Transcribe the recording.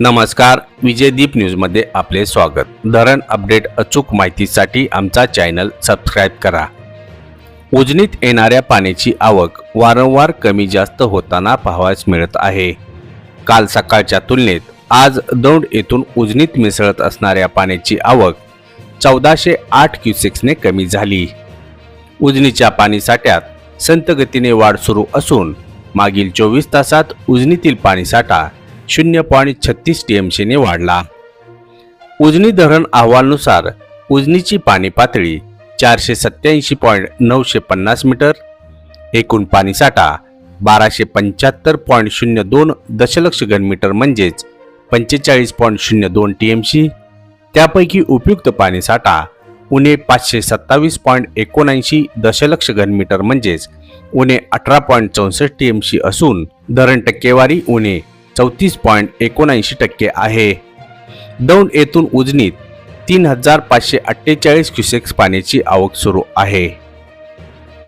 नमस्कार विजयदीप न्यूजमध्ये आपले स्वागत. धरण अपडेट अचूक माहितीसाठी आमचा चॅनल सबस्क्राईब करा. उजनीत येणाऱ्या पाण्याची आवक वारंवार कमी जास्त होताना पाहावयास मिळत आहे. काल सकाळच्या तुलनेत आज दौंड येथून उजनीत मिसळत असणाऱ्या पाण्याची आवक चौदाशे आठ क्युसेक्सने कमी झाली. उजनीच्या पाणीसाठ्यात संत गतीने वाढ सुरू असून मागील चोवीस तासात उजनीतील पाणीसाठा शून्य पॉईंट छत्तीस टी एम सीने वाढला. उजनी धरण अहवालनुसार उजनीची पाणी पातळी चारशे सत्याऐंशी पॉईंट नऊशे पन्नास मीटर एकूण पाणीसाठा बाराशे पंच्याहत्तर पॉईंट शून्य दोन दशलक्ष घनमीटर म्हणजेच पंचेचाळीस पॉईंट शून्य दोन टी एम सी त्यापैकी उपयुक्त पाणीसाठा उणे पाचशे सत्तावीस पॉईंट एकोणऐंशी दशलक्ष घनमीटर म्हणजेच उणे अठरा पॉईंट चौसष्ट टी एम सी असून धरण टक्केवारी उणे चौतीस पॉईंट एकोणऐंशी टक्के आहे. दौंड येथून उजनीत तीन हजार पाचशे अठ्ठेचाळीस क्युसेक्स पाण्याची आवक सुरू आहे.